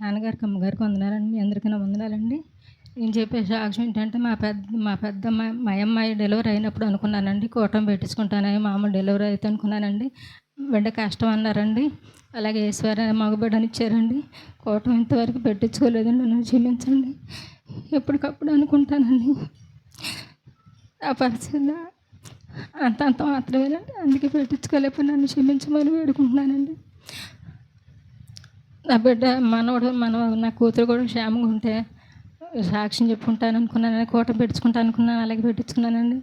నాన్నగారికి అమ్మగారికి వందనాలండి మీ అందరికీ వందనాలండి. నేను చెప్పే సాక్ష్యం ఏంటంటే మా పెద్ద మా పెద్ద మా అమ్మాయి డెలివరీ అయినప్పుడు అనుకున్నానండి. కూటమి పెట్టించుకుంటానని మా అమ్మ డెలివరీ అయితే అనుకున్నానండి. బిడ్డ కష్టం అన్నారండి. అలాగే ఈశ్వర మగబిడ్డని ఇచ్చారండి. కూటమి ఇంతవరకు పెట్టించుకోలేదండి నన్ను క్షమించండి. ఎప్పటికప్పుడు అనుకుంటానండి. ఆ పరిస్థితి అంత అంత మాత్రమేనండి. అందుకే పెట్టించుకోలేకపోయి నన్ను క్షమించమని వేడుకుంటున్నానండి. నా బిడ్డ మనవడు మన నా కూతురు కూడా క్షేమంగా ఉంటే సాక్ష్యం చెప్పుకుంటాను అనుకున్నాను కోట పెట్టుకుంటాను అనుకున్నాను అలాగే పెట్టించుకున్నానండి.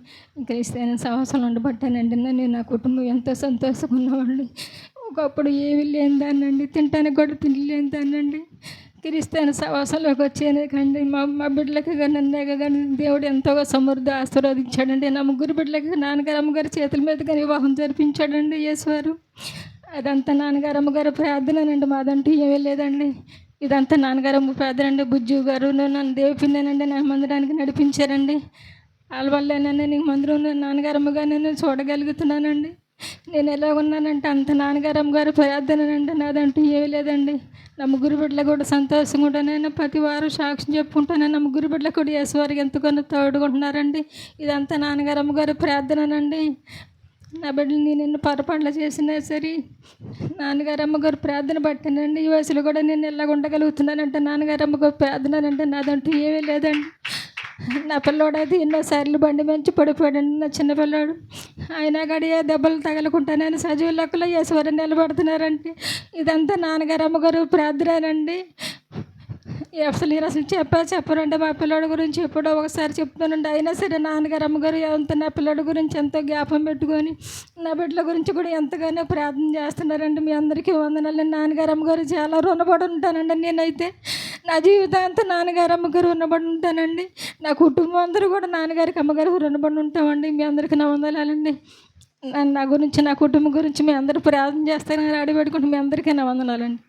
క్రైస్తవ సహవాసం ఉండబట్టానండి నేను నా కుటుంబం ఎంతో సంతోషంగా ఉన్నామండి ఒకప్పుడు ఏమీ లేనిదానండి తినటానికి కూడా తినలేనిదానండి లేని సవాసంలోకి వచ్చేనే కండి మా మా బిడ్డలకి కానీ నన్నే కానీ దేవుడు ఎంతగా సమృద్ధి ఆశీర్వదించాడండి. నా ముగ్గురు బిడ్డలకి నాన్నగారు అమ్మగారు చేతుల మీద కానీ వివాహం జరిపించాడండి యేసువారు. అదంతా నాన్నగారు అమ్మగారు ప్రార్థననండి. మాదంటూ ఏమీ లేదండి. ఇదంతా నాన్నగారు అమ్మ ప్రార్థన అండి బుజ్జు గారు నన్ను దేవిపిందేనండి. నా మందిరానికి నడిపించారండి. వాళ్ళ వల్లేనండి నీకు మందిరం నాన్నగారు అమ్మగారు నేను చూడగలుగుతున్నానండి. నేను ఎలా ఉన్నానంటే అంత నాన్నగారు అమ్మగారు ప్రార్థననండి. నాదంటూ ఏమీ లేదండి. నా ముగ్గురు బిడ్డలు కూడా సంతోషంగా ఉంటానని ప్రతి వారం సాక్ష్యం చెప్పుకుంటాను నా ముగ్గురు బిడ్డలు కూడా యేసువారికి ఎంతగానో తోడుకుంటున్నారండి ఇదంతా నాన్నగారు అమ్మగారు ప్రార్థననండి. నా బిడ్డలు నేను ఎన్ని పొరపాట్లు చేసినా సరే నాన్నగారు అమ్మగారు ప్రార్థన పట్టానండి. ఈ వయసులో కూడా నేను ఎలాగ ఉండగలుగుతున్నానంటే నాన్నగారు అమ్మగారు ప్రార్థనానంటే నాదంటూ ఏమీ లేదండి. నా పిల్లోడు అయితే ఎన్నోసార్లు బండి మంచి పడిపోయాడండి. నా చిన్న పిల్లోడు అయినా గడి దెబ్బలు తగలకుంటానని సజీవ లెక్కలో ఈశ్వరం నిలబడుతున్నారంటే ఇదంతా నాన్నగారు అమ్మగారు ప్రార్థనేనండి. అసలు నేను అసలు చెప్పా చెప్పనంటే మా పిల్లడి గురించి ఎప్పుడో ఒకసారి చెప్తానండి. అయినా సరే నాన్నగారు అమ్మగారు ఎంత నా పిల్లడి గురించి ఎంతో జ్ఞాపం పెట్టుకొని నా బిడ్డల గురించి కూడా ఎంతగానో ప్రార్థన చేస్తున్నారండి. మీ అందరికీ వందనాలు. నాన్నగారు అమ్మగారు చాలా రుణపడి ఉంటానండి నేనైతే నా జీవితం నాన్నగారు అమ్మగారు రుణపడి ఉంటానండి నా కుటుంబం అందరూ కూడా నాన్నగారికి అమ్మగారికి రుణపడి ఉంటామండి మీ అందరికీ నా వందనాలండి. నా- నా గురించి నా కుటుంబం గురించి మీ అందరూ ప్రార్థన చేస్తారని అడిగి పెట్టుకుంటే మీ అందరికీ నా వందనాలండి.